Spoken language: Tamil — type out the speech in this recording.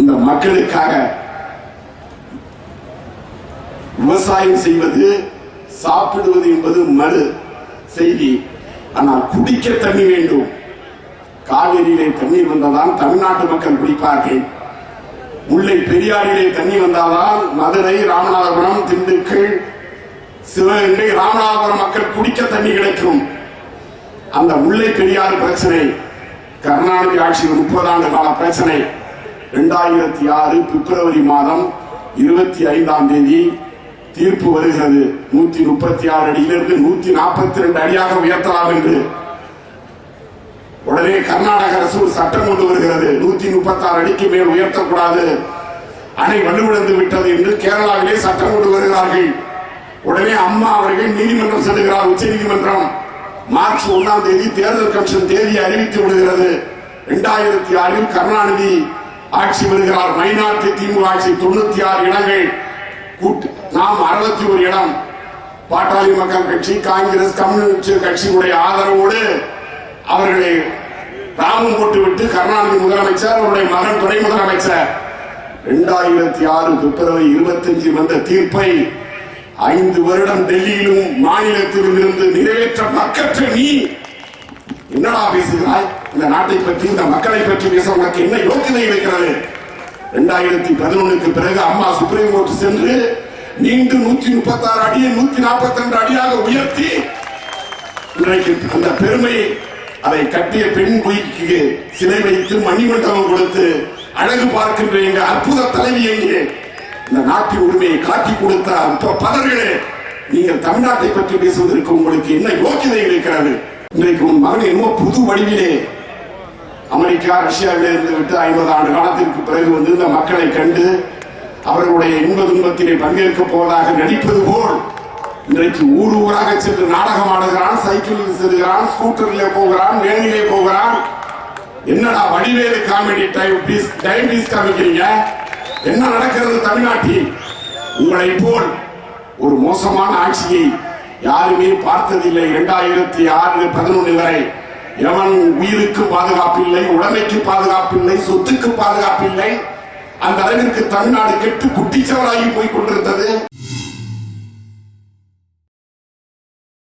இந்த மக்களுக்காக விவசாயம் செய்வது சாப்பிடுவது என்பது மறு செய்தி. ஆனால் குடிக்க தண்ணி வேண்டும். காவிரியிலே தண்ணீர் வந்தால்தான் தமிழ்நாட்டு மக்கள் குடிப்பார்கள். முல்லை பெரியாறிலே தண்ணி வந்தால்தான் மதுரை ராமநாதபுரம் திண்டுக்கல் சிவகங்கை ராமநாதபுரம் மக்கள் குடிக்க தண்ணி கிடைக்கும். அந்த முல்லை பெரியாறு பிரச்சனை கருணாநிதி ஆட்சியில் முப்பது ஆண்டு கால பிரச்சனை. இரண்டாயிரத்தி ஆறு பிப்ரவரி மாதம் இருபத்தி ஐந்தாம் தேதி தீர்ப்பு வருகிறது. நூத்தி முப்பத்தி ஆறு அடியிலிருந்து நூத்தி நாற்பத்தி ரெண்டு அடியாக உயர்த்தலாம் என்று. உடனே கர்நாடக அரசு ஒரு சட்டம் கொண்டு வருகிறது. நூத்தி முப்பத்தி ஆறு அடிக்கு மேல் உயர்த்தக்கூடாது. அணை வலுவிழந்து விட்டது என்று கேரளாவிலே சட்டம் கொண்டு வருகிறார்கள். உடனே அம்மா அவர்கள் நீதிமன்றம் செல்கிறார் உச்ச நீதிமன்றம். மார்ச் ஒன்னாம் தேதி தேர்தல் கமிஷன் தேதியை அறிவித்து விடுகிறது. இரண்டாயிரத்தி ஆறில் கருணாநிதி ஆட்சி வருகிறார். மைனாரிட்டி திமுக ஆட்சி தொண்ணூத்தி ஆறு இடங்கள். கூட்டு நாம் அறுபத்தி ஒரு இடம். பாட்டாளி மக்கள் கட்சி காங்கிரஸ் கம்யூனிஸ்ட் கட்சியுடைய ஆதரவோடு அவர்களை ராமம் போட்டுவிட்டு கருணாநிதி முதலமைச்சர் அவருடைய மகன் துணை முதலமைச்சர். இரண்டாயிரத்தி ஆறு பிப்ரவரி இருபத்தஞ்சு வந்த தீர்ப்பை ஐந்து வருடம் டெல்லியிலும் மாநிலத்திலும் இருந்து நிறைவேற்ற பக்கற்ற நீ என்னடா பேசுகிறாய்? இந்த நாட்டை பற்றி இந்த மக்களை பற்றி பேச உனக்கு என்ன யோசனை இருக்கிறது? இரண்டாயிரத்தி பதினொன்னுக்கு பிறகு அம்மா சுப்ரீம் கோர்ட் சென்று மீண்டும் நூத்தி முப்பத்தி ஆறு அடியை நூத்தி நாற்பத்தி ரெண்டு அடியாக உயர்த்தி இன்றைக்கு அந்த பெருமை அதை கட்டிய பெண் பொய்க்கு சிலை வைத்து மணிமண்டபம் கொடுத்து அழகு பார்க்கின்ற எங்க அற்புத தலைவி எங்கே? இந்த நாட்டின் உரிமையை காட்டி கொடுத்த இப்ப பதர்களே நீங்கள் தமிழ்நாட்டை பற்றி பேசுவதற்கு உங்களுக்கு என்ன யோக்கியதை இருக்கிறது? இன்றைக்கு உன் மகன் என்னமோ புது வடிவிலே அமெரிக்கா ரஷ்யாவிலே இருந்து விட்டு ஐம்பது ஆண்டு காலத்திற்கு பிறகு வந்து இந்த மக்களை கண்டு அவர்களுடைய இன்ப துன்பத்திலே பங்கேற்க போவதாக நடிப்பது போல் இன்றைக்கு ஊர் ஊராக சென்று நாடகம் ஆடுகிறான் சைக்கிளில் செல்கிறான் ஸ்கூட்டரிலே போகிறான் வேனிலே போகிறான். என்னடா Vadivelu comedy time piece time piece காமிக்கிறீங்க? என்ன நடக்கிறது தமிழ்நாட்டில்? உங்களை போல் ஒரு மோசமான ஆட்சியை யாருமே பார்த்ததில்லை. இரண்டாயிரத்தி ஆறு பதினொன்று வரை எவன் உயிருக்கு பாதுகாப்பில்லை உடமைக்கு பாதுகாப்பில்லை சொத்துக்கு பாதுகாப்பில்லை. அந்த அளவிற்கு தமிழ்நாடு கெட்டு குட்டிச்சவராகி போய் கொண்டிருந்த